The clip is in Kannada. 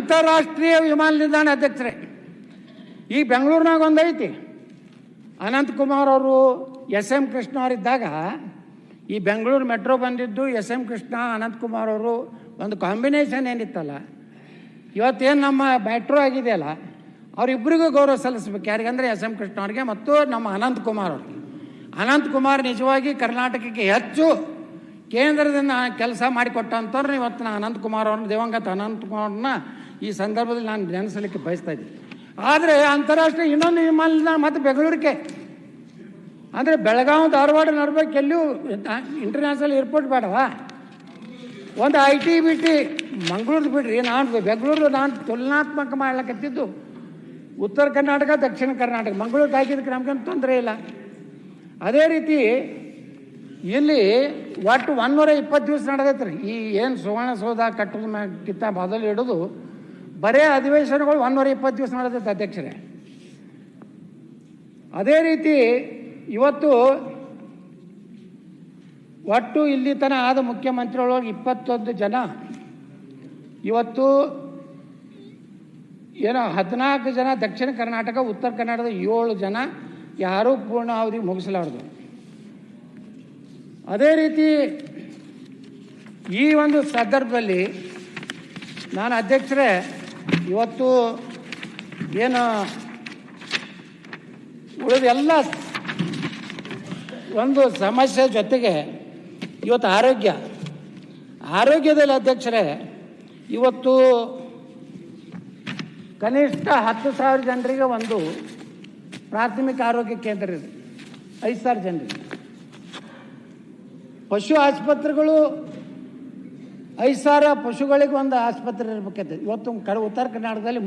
ಅಂತಾರಾಷ್ಟ್ರೀಯ ವಿಮಾನ ನಿಲ್ದಾಣ ಅಧ್ಯಕ್ಷರೇ. ಈ ಬೆಂಗಳೂರಿನಾಗ ಒಂದೈತಿ ಅನಂತಕುಮಾರ್ ಅವರು ಎಸ್ ಎಂ ಕೃಷ್ಣ ಅವರಿದ್ದಾಗ ಈ ಬೆಂಗಳೂರು ಮೆಟ್ರೋ ಬಂದಿದ್ದು ಎಸ್ ಎಂ ಕೃಷ್ಣ ಅನಂತಕುಮಾರ್ ಅವರು ಒಂದು ಕಾಂಬಿನೇಷನ್ ಏನಿತ್ತಲ್ಲ. ಇವತ್ತೇನು ನಮ್ಮ ಮೆಟ್ರೋ ಆಗಿದೆಯಲ್ಲ ಅವರಿಬ್ಬರಿಗೂ ಗೌರವ ಸಲ್ಲಿಸ್ಬೇಕು. ಯಾರಿಗಂದರೆ ಎಸ್ ಎಂ ಕೃಷ್ಣ ಅವ್ರಿಗೆ ಮತ್ತು ನಮ್ಮ ಅನಂತಕುಮಾರ್ ಅವ್ರಿಗೆ. ಅನಂತಕುಮಾರ್ ನಿಜವಾಗಿ ಕರ್ನಾಟಕಕ್ಕೆ ಹೆಚ್ಚು ಕೇಂದ್ರದಿಂದ ಕೆಲಸ ಮಾಡಿಕೊಟ್ಟಂಥವ್ರು ಇವತ್ತು ನಾನು ಅನಂತಕುಮಾರ್ ಅವ್ರನ್ನ, ದಿವಂಗತ ಅನಂತಕುಮಾರ್ನ ಈ ಸಂದರ್ಭದಲ್ಲಿ ನಾನು ನೆನೆಸಲಿಕ್ಕೆ ಬಯಸ್ತಾ ಇದ್ದೀನಿ. ಆದರೆ ಅಂತಾರಾಷ್ಟ್ರೀಯ ಇನ್ನೊಂದು ವಿಮಾನ ಮತ್ತು ಬೆಂಗಳೂರಿಗೆ. ಅಂದರೆ ಬೆಳಗಾವಿ, ಧಾರವಾಡ ನಡ್ಬೇಕು ಎಲ್ಲಿಯೂ ಇಂಟರ್ನ್ಯಾಷನಲ್ ಏರ್ಪೋರ್ಟ್ ಬೇಡವಾ? ಒಂದು I T B T Mangaluru ಬಿಡ್ರಿ. ನಾನು ಬೆಂಗಳೂರು ನಾನು ತುಲನಾತ್ಮಕ ಮಾಡ್ಲಕತ್ತಿದ್ದು ಉತ್ತರ ಕರ್ನಾಟಕ, ದಕ್ಷಿಣ ಕರ್ನಾಟಕ. ಮಂಗಳೂರು ಹಾಕಿದ್ದಕ್ಕೆ ನಮ್ಗೇನು ತೊಂದರೆ ಇಲ್ಲ. ಅದೇ ರೀತಿ ಇಲ್ಲಿ ಒಟ್ಟು ಒನ್ನೂರ ಇಪ್ಪತ್ತು ದಿವಸ ನಡೆದೈತ್ರಿ. ಈ ಏನು ಸುವರ್ಣಸೌಧ ಕಟ್ಟೋದು ಮ್ಯಾಗಿಂತ ಮೊದಲು ಹಿಡಿದು ಬರೇ ಅಧಿವೇಶನಗಳು ಒನ್ನೂರ ಇಪ್ಪತ್ತು ದಿವಸ ನಡೆದೈತೆ ಅಧ್ಯಕ್ಷರೇ. ಅದೇ ರೀತಿ ಇವತ್ತು ಒಟ್ಟು ಇಲ್ಲಿ ತನ ಆದ ಮುಖ್ಯಮಂತ್ರಿಗಳೊಳಗೆ ಇಪ್ಪತ್ತೊಂದು ಜನ ಇವತ್ತು ಏನೋ ಹದಿನಾಲ್ಕು ಜನ ದಕ್ಷಿಣ ಕರ್ನಾಟಕ, ಉತ್ತರ ಕರ್ನಾಟಕದ ಏಳು ಜನ ಯಾರೂ ಪೂರ್ಣ ಅವಧಿ ಮುಗಿಸಲಾರ್ದು. ಅದೇ ರೀತಿ ಈ ಒಂದು ಸಂದರ್ಭದಲ್ಲಿ ನಾನು ಅಧ್ಯಕ್ಷರೇ ಇವತ್ತು ಏನು ಉಳಿದ ಎಲ್ಲ ಒಂದು ಸಮಸ್ಯೆ ಜೊತೆಗೆ ಇವತ್ತು ಆರೋಗ್ಯ. ಆರೋಗ್ಯದಲ್ಲಿ ಅಧ್ಯಕ್ಷರೇ, ಇವತ್ತು ಕನಿಷ್ಠ ಹತ್ತು ಸಾವಿರ ಜನರಿಗೆ ಒಂದು ಪ್ರಾಥಮಿಕ ಆರೋಗ್ಯ ಕೇಂದ್ರ ಇದೆ. ಐದು ಸಾವಿರ ಜನರಿಗೆ. ಪಶು ಆಸ್ಪತ್ರೆಗಳು ಐದು ಸಾವಿರ ಪಶುಗಳಿಗೆ ಒಂದು ಆಸ್ಪತ್ರೆ ಇರ್ಬೇಕೈತೆ. ಇವತ್ತು ಕಡೆ ಉತ್ತರ ಕರ್ನಾಟಕದಲ್ಲಿ